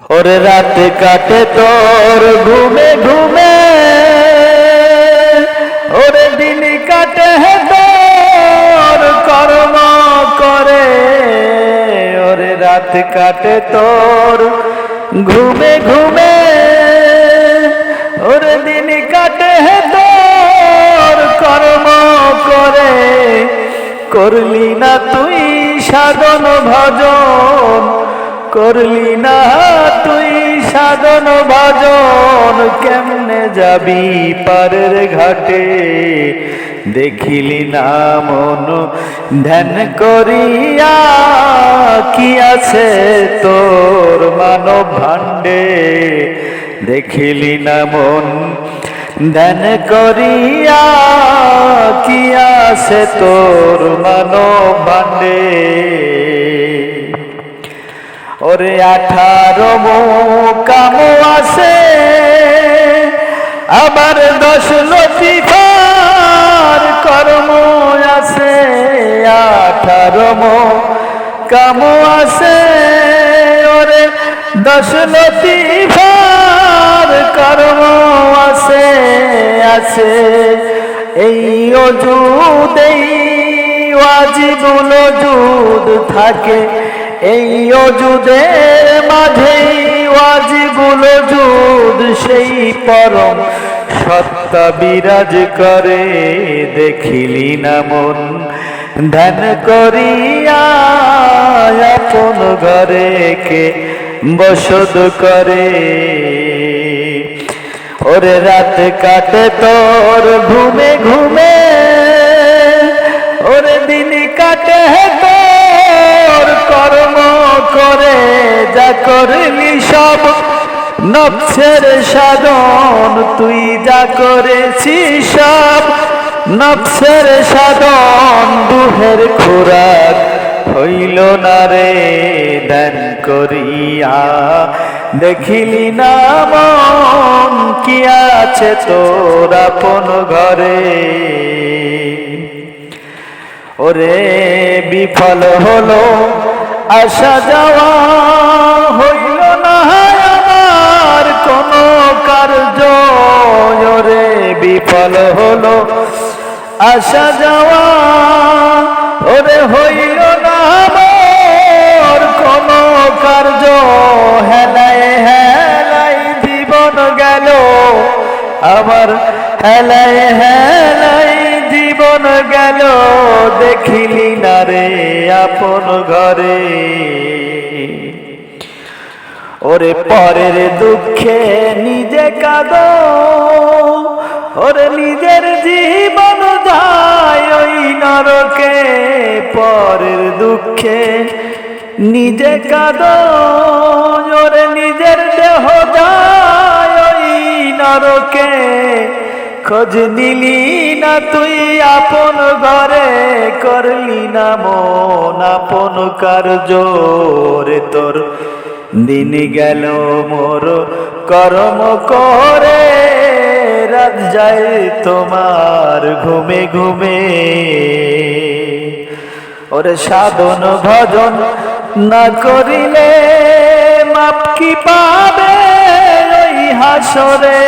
ওরে রাত কাটে তোর, ঘুমে ঘুমে। ওরে দিন কাটে তোর, কর্ম করে। ওরে রাত কাটে তোর, ঘুমে ঘুমে। ওরে দিন কাটে তোর, কর্ম করে। করলি না তুই সাধন ভজন করলি না তুই সাধন ভজন, কেমনে যাবি পারের ঘাটে? দেখিলি না মন, ধ্যান করিয়া কি আছে তোর মানব ভাণ্ডে? দেখিলি না মন, ধ্যান করিয়া কি আছে তোর মানব ভাণ্ডে? ওরে আঠারো কাম আছে আবার দশ লতিফার কর্ম আছে। আঠারো কাম আছে ওরে দশ লতিফার কর্ম আছে আছে। এই অজুদ এই ওয়াজিবুল অজুদ থাকে। এই অজুদের মাঝেই ওয়াজিবুল অজুদ সেই পরম সত্তা বিরাজ করে। দেখিলি না মন, ধ্যান করিয়া আপন ঘরে কে বসত করে। ওরে রাত কাটে তোর, ঘুমে ঘুমে। ওরে দিন কাটে হে করলি সব নফসের সাধন, তুই যা করেছিস সব নফসের সাধন, দুহের খোরাক হইল না রে, ধ্যান করিয়া দেখিলি না মন, কি আছে তোর আপন ঘরে? ওরে বিফল হলো আসা যাওয়া হইল না আমার কোন কার্য ওরে বিফল হলো। আসা যাওয়া, ওরে হইল না আমার কোন কার্য হেলায় হেলাই জীবন গেল। আমার হেলায় হেলাই জীবন গেল। দেখিলি না রে আপন ঘরে। ওরে পরের দুঃখে নিজে কাঁদ, ওরে নিজের জীবন যায় ওই নরকে। পরের দুঃখে নিজে কাঁদ, ওরে নিজের দেহ যায় ওই নরকে। খোঁজ নিলি না তুই, আপন ঘরে করলি না মন, আপন কার্য রে তোর। দিন গেল মোর, কর্ম করে, রাত যায় তোমার ঘুমে ঘুমে। ওরে সাধন ভজন না করিলে মাপ কি পাবে? হাসরে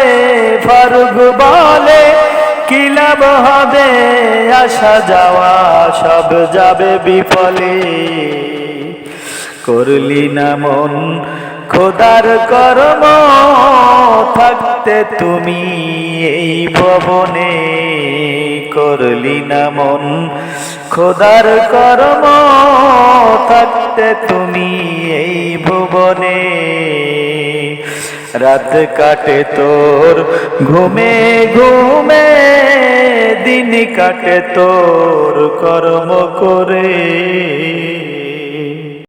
ফারুক বলে, কি লাভ হবে? আসা যাওয়া সব যাবে বিফলে। করলি না মন, খোদার কর্ম, থাকতে তুমি এই ভবনে। করলি না মন, খোদার কর্ম, থাকতে তুমি এই ভুবনে। রাত কাটে তোর ঘুমে ঘুমে দিন কাটে তোর কর্ম করে।